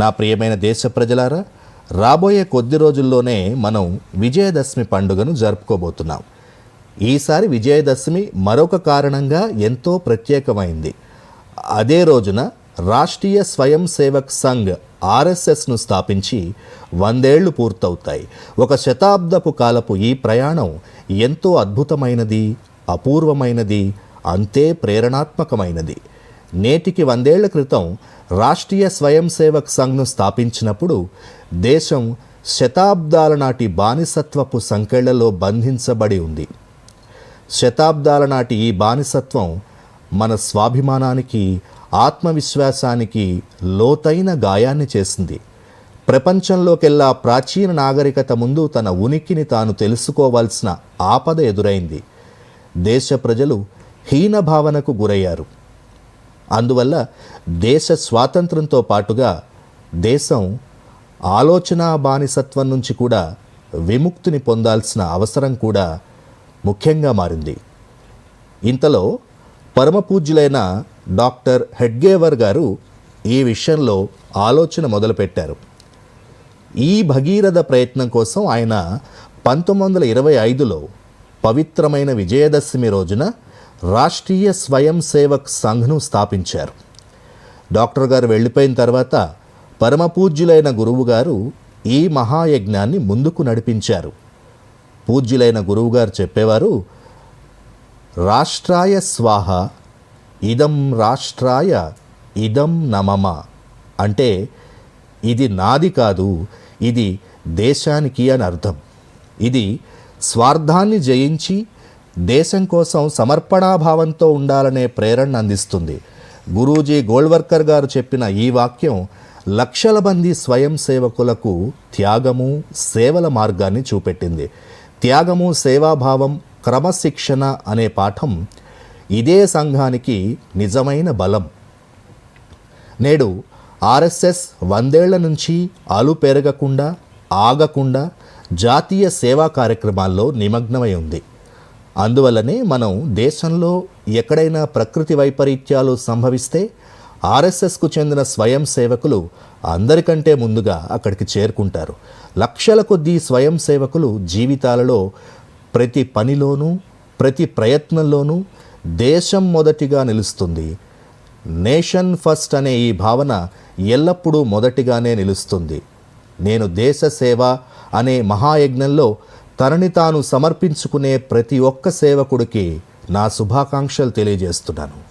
నా ప్రియమైన దేశ ప్రజలారా రాబోయే కొద్ది రోజుల్లోనే మనం విజయదశమి పండుగను జరుపుకోబోతున్నాం. ఈసారి విజయదశమి మరొక కారణంగా ఎంతో ప్రత్యేకమైంది. అదే రోజున రాష్ట్రీయ స్వయం సేవక్ సంఘ్ ఆర్ఎస్ఎస్ను స్థాపించి వందేళ్ళు పూర్తవుతాయి. ఒక శతాబ్దపు కాలపు ఈ ప్రయాణం ఎంతో అద్భుతమైనది అపూర్వమైనది అంతే ప్రేరణాత్మకమైనది. నేటికి వందేళ్ళ క్రితం రాష్ట్రీయ స్వయం సేవక్ సంఘ్ను స్థాపించినప్పుడు దేశం శతాబ్దాల నాటి బానిసత్వపు సంకెళ్ళలో బంధించబడి ఉంది. శతాబ్దాల నాటి ఈ బానిసత్వం మన స్వాభిమానానికి ఆత్మవిశ్వాసానికి లోతైన గాయాన్ని చేసింది. ప్రపంచంలోకెల్లా ప్రాచీన నాగరికత ముందు తన ఉనికిని తాను తెలుసుకోవాల్సిన ఆపద ఎదురైంది. దేశ ప్రజలు హీన భావనకు గురయ్యారు. అందువల్ల దేశ స్వాతంత్రంతో పాటుగా దేశం ఆలోచన బానిసత్వం నుంచి కూడా విముక్తిని పొందాల్సిన అవసరం కూడా ముఖ్యంగా మారింది. ఇంతలో పరమపూజ్యులైన డాక్టర్ హెడ్గేవర్ గారు ఈ విషయంలో ఆలోచన మొదలుపెట్టారు. ఈ భగీరథ ప్రయత్నం కోసం ఆయన పంతొమ్మిది వందల ఇరవై ఐదులో పవిత్రమైన విజయదశమి రోజున రాష్ట్రీయ స్వయం సేవక్ సంఘ్ను స్థాపించారు. డాక్టర్ గారు వెళ్ళిపోయిన తర్వాత పరమపూజ్యులైన గురువుగారు ఈ మహాయజ్ఞాన్ని ముందుకు నడిపించారు. పూజ్యులైన గురువుగారు చెప్పేవారు రాష్ట్రాయ స్వాహ ఇదం రాష్ట్రాయ ఇదం నమమ. అంటే ఇది నాది కాదు ఇది దేశానికి అని అర్థం. ఇది స్వార్థాన్ని జయించి దేశం కోసం సమర్పణాభావంతో ఉండాలనే ప్రేరణ అందిస్తుంది. గురూజీ గోల్వర్కర్ గారు చెప్పిన ఈ వాక్యం లక్షల మంది స్వయం సేవకులకు త్యాగము సేవల మార్గాన్ని చూపెట్టింది. త్యాగము సేవాభావం క్రమశిక్షణ అనే పాఠం ఇదే సంఘానికి నిజమైన బలం. నేడు ఆర్ఎస్ఎస్ వందేళ్ళ నుంచి అలు పెరగకుండా ఆగకుండా జాతీయ సేవా కార్యక్రమాల్లో నిమగ్నమై ఉంది. అందువల్లనే మనం దేశంలో ఎక్కడైనా ప్రకృతి వైపరీత్యాలు సంభవిస్తే ఆర్ఎస్ఎస్కు చెందిన స్వయం సేవకులు అందరికంటే ముందుగా అక్కడికి చేరుకుంటారు. లక్షల కొద్దీ స్వయం సేవకులు జీవితాలలో ప్రతి పనిలోనూ ప్రతి ప్రయత్నంలోనూ దేశం మొదటిగా నిలుస్తుంది. నేషన్ ఫస్ట్ అనే ఈ భావన ఎల్లప్పుడూ మొదటిగానే నిలుస్తుంది. నేను దేశ సేవ అనే మహాయజ్ఞంలో తనని తాను సమర్పించుకునే ప్రతి ఒక్క సేవకుడికి నా శుభాకాంక్షలు తెలియజేస్తున్నాను.